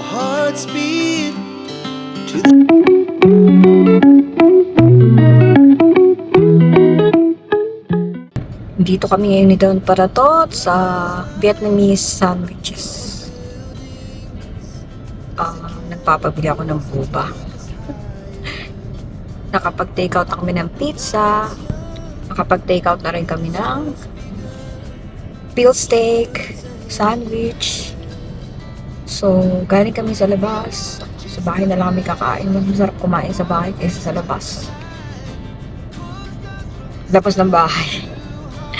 our hearts beat to Dito kami ngayon ni Don Paratot sa Vietnamese sandwiches. Ah, nagpapabili ako ng boba. Nakapag-take out kami ng pizza. Nakapag-take out na rin kami ng peel steak, sandwich. So, galing kami sa labas. Sa bahay na lang kami kakain. Mas masarap kumain sa bahay kaysa sa labas. Labas ng bahay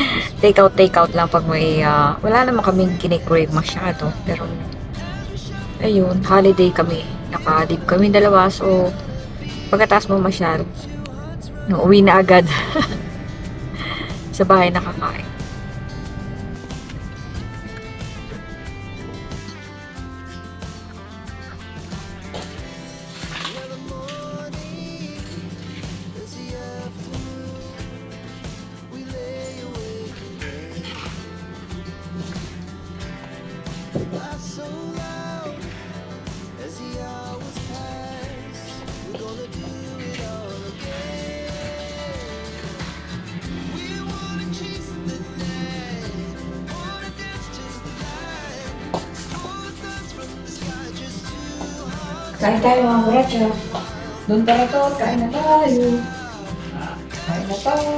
take out take out lang pag may ah, wala naman kaming kinikrave masyado pero ayun holiday kami nakadib kami dalawa so pagkatapos mo masyal no, uwi na agad sa bahay nakakain kain tayo mga kuracha doon para to kain na tayo. Kain na tayo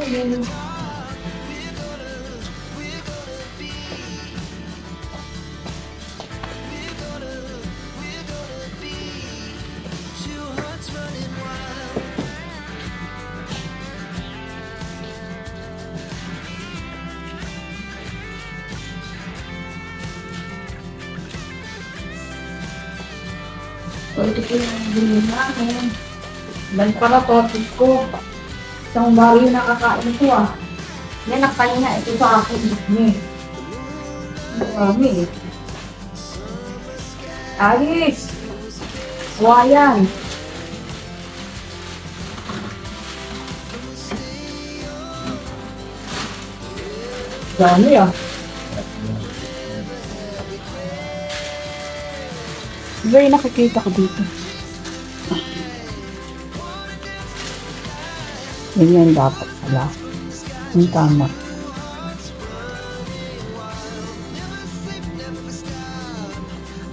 Kunti ko yung bilhin namin. Ilan pa na totis ko. Isang baril na kakain ko ah. Yan ang kanina ito sa akin. Ni. Ang Marami eh. Alice! Wayan! Dami ah. Very nakikita ko dito. Ganyan dapat pala. Ang tama.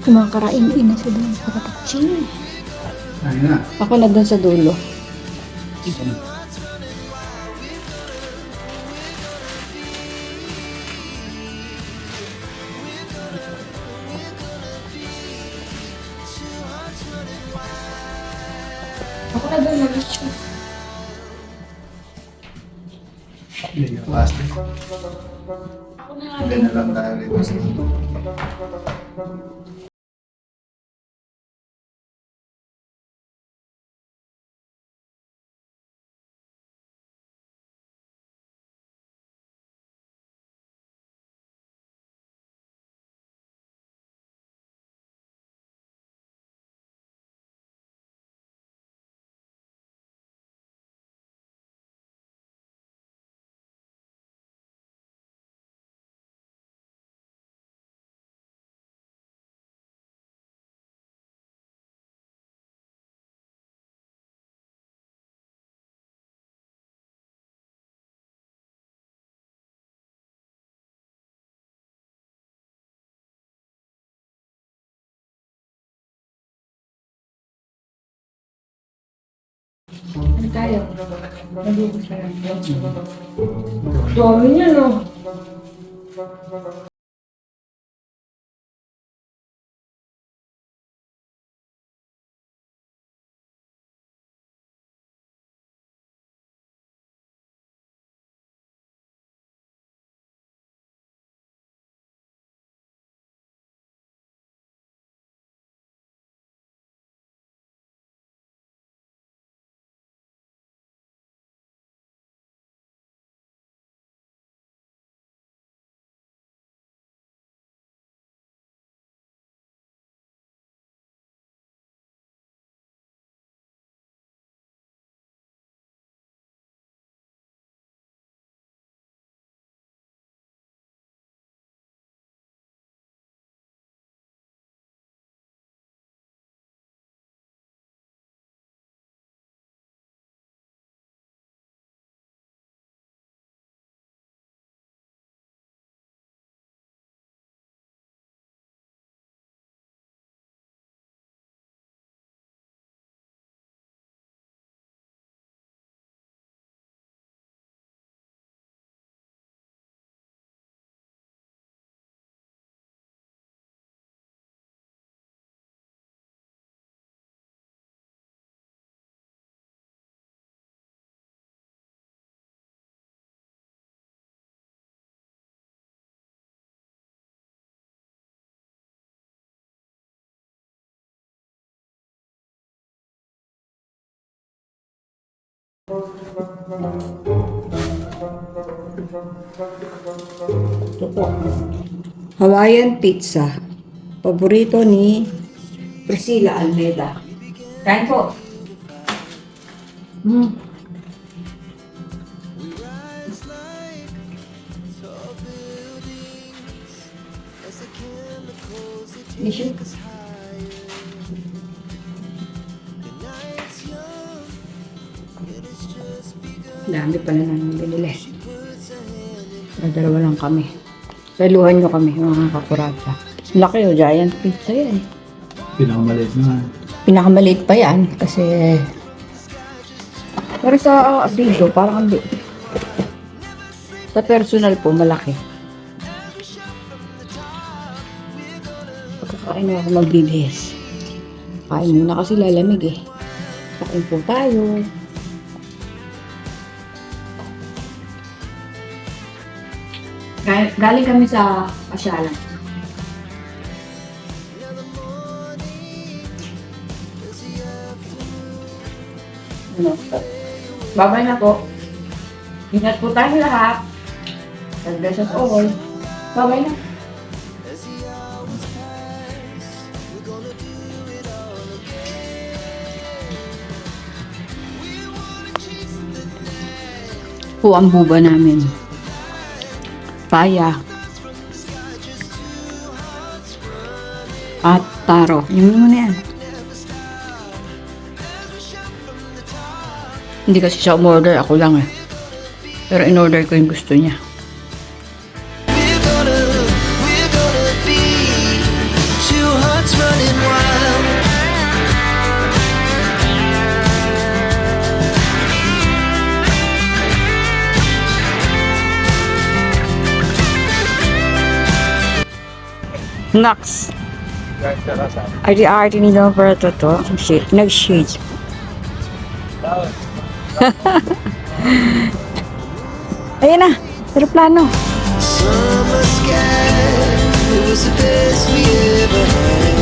Kumakarain ina sa doon sa kapatid. Ayun na. Ako na doon sa dulo. Ako na doon na Yun yung plastic. Ako na nga Hindi na lang tayo rito. Ano tayo? Nabubos na lang. Dami niya, no? Hawaiian pizza. Paborito ni Priscilla Almeida. Kain po. Mm. Mission. Dami pala nang binili. Pero dalawa lang kami. Saluhan nyo kami, mga kakurata. Laki o, giant pizza yan. Pinakamaliit na. Pinakamaliit pa yan kasi pero sa uh, video parang hindi. Sa personal po malaki. Pagkakain na ako magbibihis. Kain muna kasi lalamig eh. Kain po tayo. Galing kami sa pasyalan. Ano? Babay na po. Ingat po tayo lahat. God bless us all. Babay na. Po ang buba namin. Paya. At taro. Yung mo na yan. Hindi kasi siya umorder, ako lang eh. Pero in-order ko yung gusto niya. We're gonna, we're gonna be two hearts running wild. Max. Ay, di arte ni Lover to to. Shit. Nag-shit. Ayun na. Aeroplano. Summer sky, it was the best we ever had.